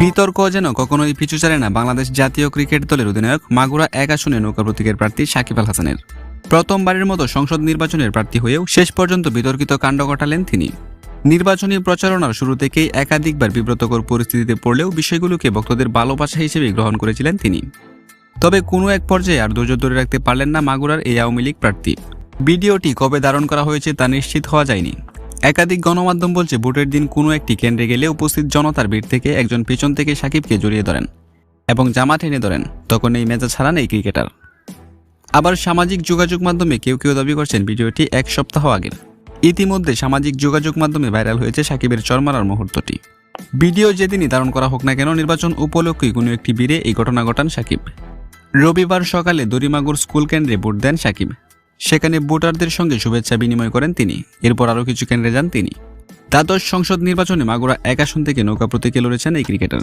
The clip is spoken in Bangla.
বিতর্ক যেন কখনোই পিছু ছাড়ে না বাংলাদেশ জাতীয় ক্রিকেট দলের অধিনায়ক মাগুরা এক আসনে নৌকা প্রতীকের প্রার্থী সাকিব আল হাসানের। প্রথমবারের মতো সংসদ নির্বাচনের প্রার্থী হয়েও শেষ পর্যন্ত বিতর্কিত কাণ্ড ঘটালেন তিনি। নির্বাচনী প্রচারণার শুরু থেকেই একাধিকবার বিব্রতকর পরিস্থিতিতে পড়লেও বিষয়গুলোকে ভক্তদের ভালোবাসা হিসেবে গ্রহণ করেছিলেন তিনি। তবে কোনো এক পর্যায়ে আর ধৈর্য ধরে রাখতে পারলেন না মাগুরার এই আওয়ামী লীগ প্রার্থী। ভিডিওটি কবে ধারণ করা হয়েছে তা নিশ্চিত হওয়া যায়নি। একাধিক গণমাধ্যম বলছে ভোটের দিন কোনো একটি কেন্দ্রে গেলে উপস্থিত জনতার ভিড় থেকে একজন পেছন থেকে সাকিবকে জড়িয়ে ধরেন এবং জামা টেনে ধরেন, তখন এই মেজা ছাড়ান এই ক্রিকেটার। আবার সামাজিক যোগাযোগ মাধ্যমে কেউ কেউ দাবি করছেন ভিডিওটি এক সপ্তাহ আগের। ইতিমধ্যে সামাজিক যোগাযোগ মাধ্যমে ভাইরাল হয়েছে সাকিবের চরমারার মুহূর্তটি। ভিডিও যেদিনই ধারণ করা হোক না কেন নির্বাচন উপলক্ষেই কোনো একটি বীরে এই ঘটনা ঘটান সাকিব। রবিবার সকালে দরিমাগুর স্কুল কেন্দ্রে ভোট দেন সাকিব। সেখানে ভোটারদের সঙ্গে শুভেচ্ছা বিনিময় করেন তিনি। এরপর আরও কিছু কেন্দ্রে যান তিনি। দ্বাদশ সংসদ নির্বাচনে মাগুরা এক আসন থেকে নৌকা প্রতীকে লড়েছেন এই ক্রিকেটার।